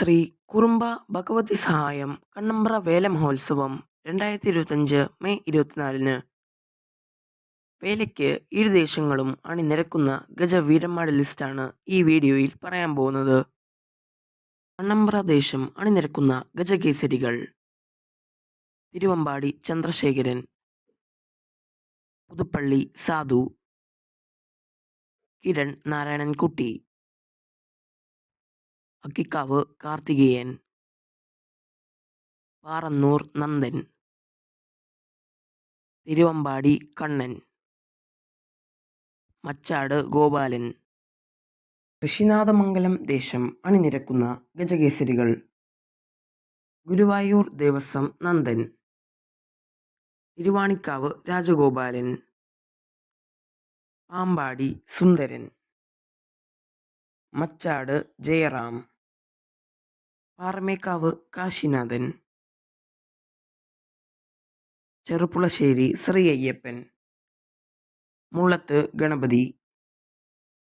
ശ്രീ കുറുമ്പ ഭഗവതി സഹായം കണ്ണമ്പ്ര വേല മഹോത്സവം രണ്ടായിരത്തി ഇരുപത്തഞ്ച് മെയ് ഇരുപത്തിനാലിന്. വേലയ്ക്ക് ഇരു ദേശങ്ങളും അണിനിരക്കുന്ന ഗജവീരന്മാരുടെ ലിസ്റ്റാണ് ഈ വീഡിയോയിൽ പറയാൻ പോകുന്നത്. കണ്ണമ്പ്ര ദേശം അണിനിരക്കുന്ന ഗജകേസരികൾ. തിരുവമ്പാടി ചന്ദ്രശേഖരൻ. പുതുപ്പള്ളി സാധു. കിരൺ നാരായണൻകുട്ടി. അക്കിക്കാവ് കാർത്തികേയൻ. പാറന്നൂർ നന്ദൻ. തിരുവമ്പാടി കണ്ണൻ. മച്ചാട് ഗോപാലൻ. ഋഷിനാഥമംഗലം ദേശം അണിനിരക്കുന്ന ഗജകേസരികൾ. ഗുരുവായൂർ ദേവസ്വം നന്ദൻ. തിരുവാണിക്കാവ് രാജഗോപാലൻ. പാമ്പാടി സുന്ദരൻ. മച്ചാട് ജയറാം. പാറമേക്കാവ് കാശിനാഥൻ. ചെറുപ്പുളശ്ശേരി ശ്രീ അയ്യപ്പൻ. മുള്ളത്ത് ഗണപതി.